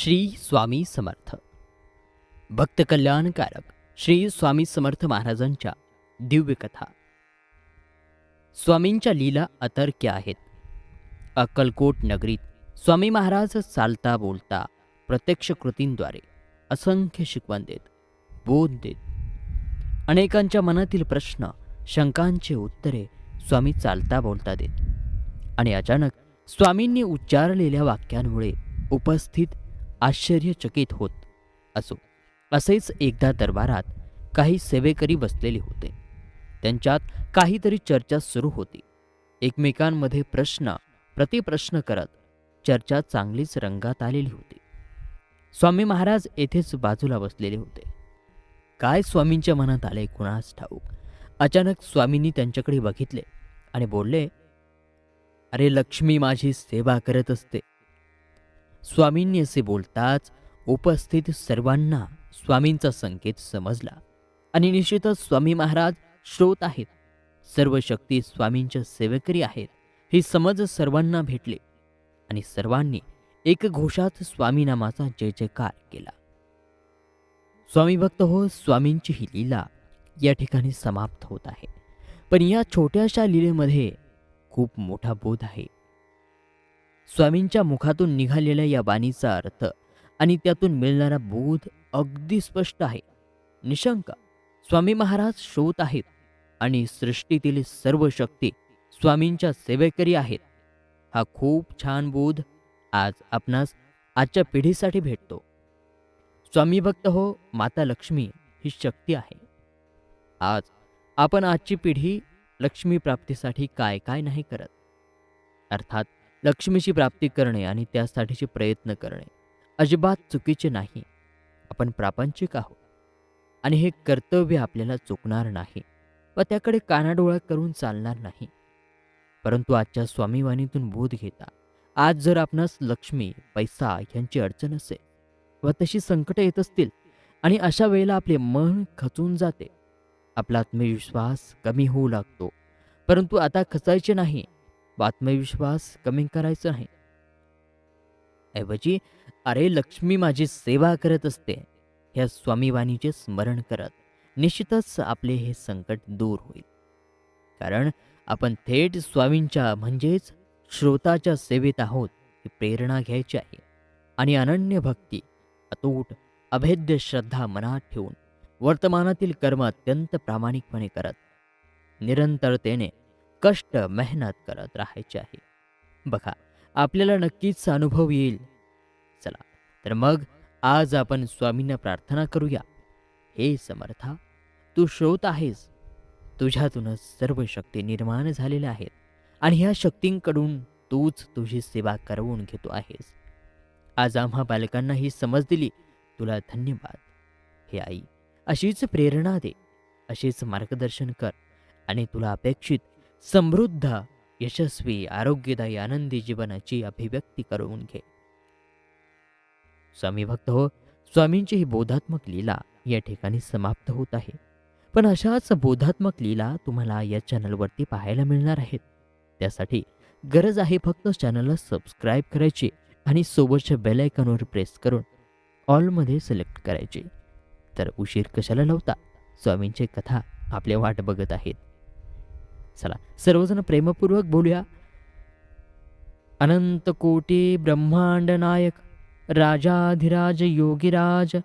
श्री स्वामी समर्थ. भक्त कल्याणकारक श्री स्वामी समर्थ महाराजांच्या दिव्य कथा. स्वामींच्या लीला अतर्क्य आहेत. अक्कलकोट नगरीत स्वामी महाराज चालता बोलता प्रत्यक्ष कृतींद्वारे असंख्य शिकवण देत बोध देत. अनेकांच्या मनातील प्रश्न शंकांचे उत्तरे स्वामी चालता बोलता देत. आणि अचानक स्वामींनी उच्चारलेल्या वाक्यांमुळे उपस्थित आश्चर्यचकित होत असो. असेच एकदा दरबारात काही सेवेकरी बसलेले होते. त्यांच्यात काहीतरी चर्चा सुरू होती. एकमेकांमध्ये प्रश्न प्रतिप्रश्न करत चर्चा चांगलीच रंगात आलेली होती. स्वामी महाराज येथेच बाजूला बसलेले होते. काय स्वामींच्या मनात आले कुणास ठाऊक? अचानक स्वामींनी त्यांच्याकडे बघितले आणि बोलले अरे लक्ष्मी माझी सेवा करत असते. स्वामींनी असे बोलताच उपस्थित सर्वांना स्वामींचा संकेत समजला आणि निश्चितच स्वामी महाराज श्रोत आहेत. सर्व शक्ती स्वामींच्या सेवेकरी आहेत ही समज सर्वांना भेटले आणि सर्वांनी एक घोषात स्वामी नामाचा जय जयकार केला. स्वामी भक्त हो स्वामींची ही लीला या ठिकाणी समाप्त होत आहे. पण या छोट्याशा लीलेमध्ये खूप मोठा बोध आहे. स्वामींच्या मुखातून निघालेल्या या बाणीचा अर्थ आणि त्यातून मिळणारा बोध अगदी स्पष्ट आहे. निशंक स्वामी महाराज श्रोत आहेत आणि सृष्टीतील सर्व शक्ती स्वामींच्या सेवेकरी आहेत. हा खूप छान बोध आज आपणास आजच्या पिढीसाठी भेटतो. स्वामी भक्त हो माता लक्ष्मी ही शक्ती आहे. आज आपण आजची पिढी लक्ष्मी प्राप्तीसाठी काय काय नाही करत. अर्थात लक्ष्मीची प्राप्ती करणे आणि त्यासाठीचे प्रयत्न करणे अजिबात चुकीचे नाही. आपण प्रापंचिक आहोत. आणि हे कर्तव्य आपल्याला चुकणार नाही व त्याकडे कानाडोळा करून चालणार नाही. परंतु आजच्या स्वामीवाणीतून बोध घेता आज जर आपणास लक्ष्मी पैसा यांची अडचण असेल व तशी संकटं येत असतील आणि अशा वेळेला आपले मन खचून जाते आपला आत्मविश्वास कमी होऊ लागतो. परंतु आता खचायचे नाही. आत्मविश्वास कमी करायचा नाही. ऐवजी अरे लक्ष्मी माझी सेवा करत असते ह्या स्वामीवाणीचे स्मरण करत निश्चितच आपले हे संकट दूर होईल. कारण आपण थेट स्वामींच्या म्हणजेच श्रोताच्या सेवेत आहोत ही प्रेरणा घ्यायची आहे. आणि अनन्य भक्ती अतूट अभेद्य श्रद्धा मनात ठेवून वर्तमानातील कर्म अत्यंत प्रामाणिकपणे करत निरंतरतेने कष्ट मेहनत करत राहायचे आहे. बघा आपल्याला नक्कीच अनुभव येईल. चला तर मग आज आपण स्वामींना प्रार्थना करूया. हे समर्था तू श्रोत आहेस. तुझ्यातूनच सर्व शक्ती निर्माण झालेल्या आहेत आणि ह्या शक्तींकडून तूच तुझी सेवा करवून घेतो आहेस. आज आम्हा बालकांना ही समज दिली. तुला धन्यवाद. हे आई अशीच प्रेरणा दे. अशीच मार्गदर्शन कर आणि तुला अपेक्षित समृद्ध यशस्वी आरोग्यदायी आनंदी जीवनाची अभिव्यक्ती करून घे. स्वामी भक्त हो स्वामींची ही बोधात्मक लीला या ठिकाणी समाप्त होत आहे. पण अशाच बोधात्मक लीला तुम्हाला या चॅनलवरती पाहायला मिळणार आहेत. त्यासाठी गरज आहे फक्त चॅनलला सबस्क्राईब करायची आणि सोबतच्या बेल आयकॉनवर प्रेस करून ऑलमध्ये सिलेक्ट करायचे. तर उशीर कशाला लावता? स्वामींची कथा आपल्या वाट बघत आहेत. चला सर्वजण प्रेमपूर्वक बोलूया. अनंत कोटी ब्रह्मांड नायक राजाधिराज योगीराज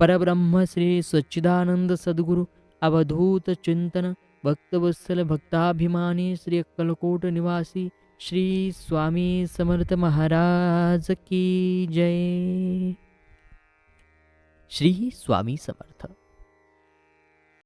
परब्रह्म श्री सच्चिदानंद सद्गुरु अवधूत चिंतन भक्तवत्सल भक्ताभिमानी श्री अक्कलकोट निवासी श्री स्वामी समर्थ महाराज की जय. श्री स्वामी समर्थ.